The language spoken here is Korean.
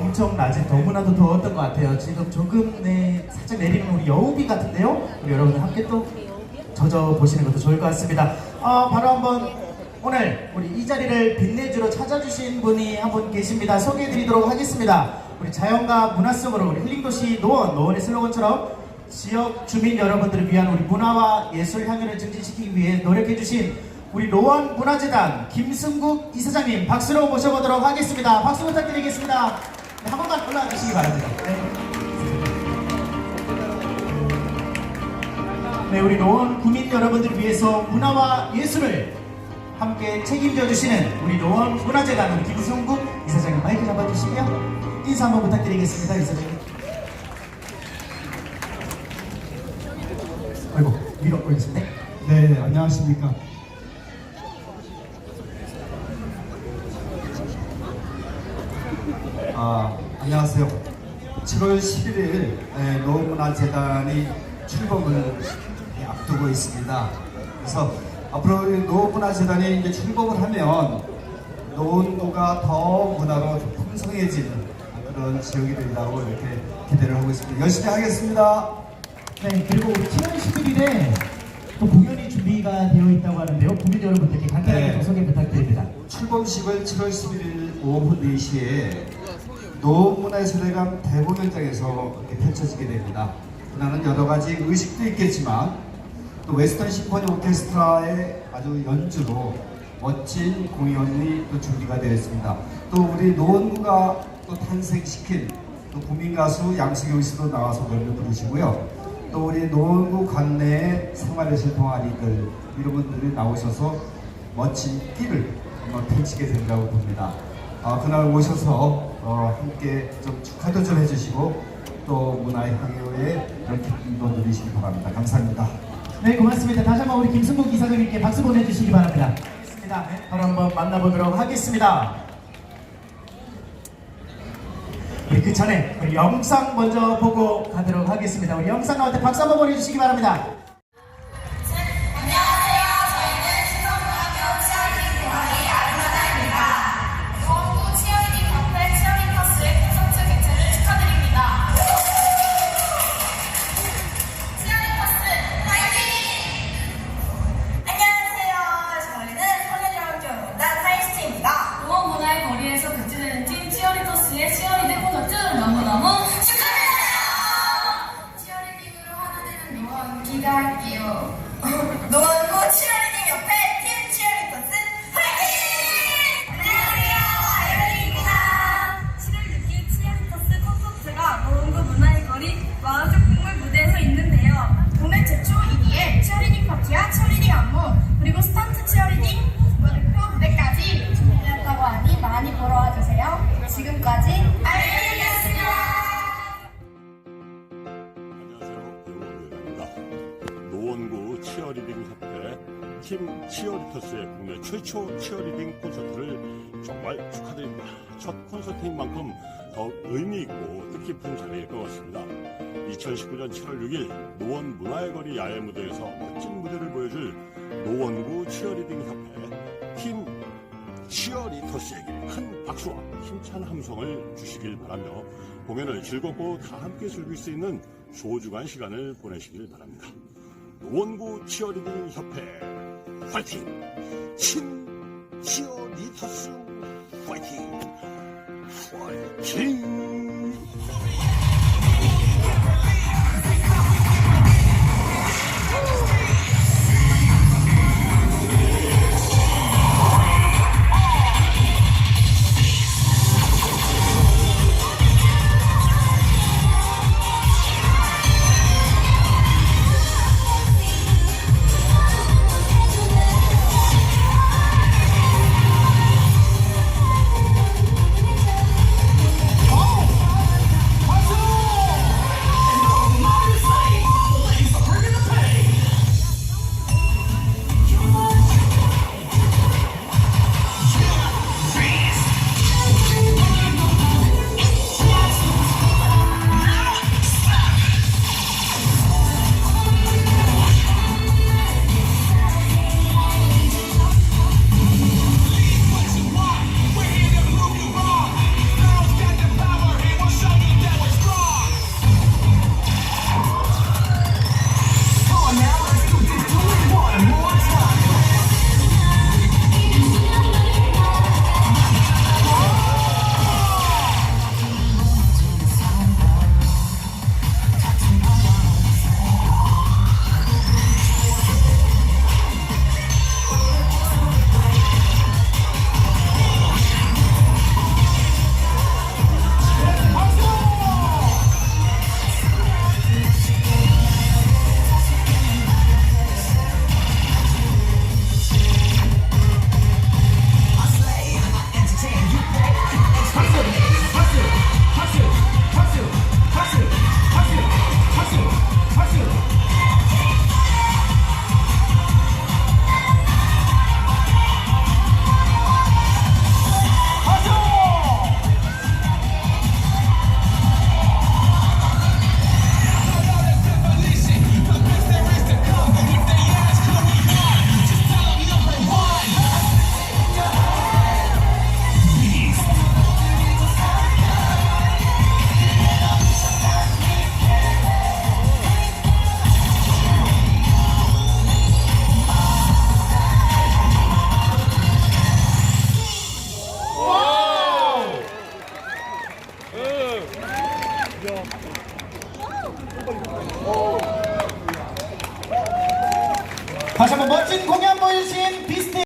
엄청 낮은 너무나도 더웠던 것 같아요. 지금 조금 네, 살짝 내리는 우리 여우비 같은데요. 우리 여러분들 함께 또 젖어 보시는 것도 좋을 것 같습니다. 어, 바로 한번 오늘 우리 이 자리를 빛내주러 찾아주신 분이 한 분 계십니다. 소개해드리도록 하겠습니다. 우리 자연과 문화 속으로 우리 힐링도시 노원, 노원의 슬로건처럼 지역 주민 여러분들을 위한 우리 문화와 예술 향연을 증진시키기 위해 노력해주신 우리 노원 문화재단 김승국 이사장님 박수로 모셔보도록 하겠습니다. 박수 부탁드리겠습니다. 네, 한 번만 올라와 주시기 바랍니다. 네. 네, 우리 노원 구민 여러분들 위해서 문화와 예술을 함께 책임져 주시는 우리 노원 문화재단 김승국 이사장님 마이크 잡아주시고요. 인사 한번 부탁드리겠습니다, 이사장님. 아이고, 위로 올리겠습니다. 네, 안녕하십니까. 아, 안녕하세요. 7월 11일 네, 노문화재단이 출범을 앞두고 있습니다. 그래서 앞으로 이 노문화재단이 이제 출범을 하면 노원구가 더 문화로 좀 풍성해지는 그런 지역이 된다고 이렇게 기대를 하고 있습니다. 열심히 하겠습니다. 네, 그리고 7월 11일에 또 공연이 준비가 되어 있다고 하는데요. 국민 여러분들께 간단하게 네. 좀 소개 부탁드립니다. 출범식을 7월 11일 오후 4시에 노문화예술회관 대공연장에서 이렇게 펼쳐지게 됩니다. 그날은 여러 가지 의식도 있겠지만 또 웨스턴 심포니 오케스트라의 아주 연주로 멋진 공연이 또 준비가 되어 있습니다. 또 우리 노원구가 또 탄생시킨 또 국민 가수 양수경 씨도 나와서 노래를 부르시고요. 또 우리 노원구 관내의 생활예술 동아리들 이런 분들이 나오셔서 멋진 끼를 한번 펼치게 된다고 봅니다. 아, 그날 오셔서 어, 함께 좀 축하도 좀 해주시고 또 문화의 향유에 이런 기쁨도 누리시기 바랍니다. 감사합니다. 네, 고맙습니다. 다시 한번 우리 김승국 이사장님께 박수 보내주시기 바랍니다. 알겠습니다. 네, 바로 한번 만나보도록 하겠습니다. 우리 그 전에 우리 영상 먼저 보고 가도록 하겠습니다. 우리 영상 나한테 박수 한번 보내주시기 바랍니다. 기대할게요. 노원구 치어리딩 옆에 팀 치어리더스 화이팅! 안녕하세요. 아이언입니다. 7월 6일 치어리더스 콘서트가 노원구 문화의 거리 마을적 국물 무대에서 있는데요. 국내 최초 2기의 치어리딩 파티와 치어리딩 안무 그리고 스턴트 치어리딩 무대까지 준비되었다고 하니 많이 보러 와주세요. 지금까지 아이언 팀 치어리터스의 국내 최초 치어리딩 콘서트를 정말 축하드립니다. 첫 콘서트인 만큼 더욱 의미 있고 뜻깊은 자리일 것 같습니다. 2019년 7월 6일 노원 문화의 거리 야외 무대에서 멋진 무대를 보여줄 노원구 치어리딩 협회 팀 치어리터스에게 큰 박수와 힘찬 함성을 주시길 바라며 공연을 즐겁고 다 함께 즐길 수 있는 소중한 시간을 보내시길 바랍니다. 노원구 치어리딩 협회 快听，青小李读书，快听，快听。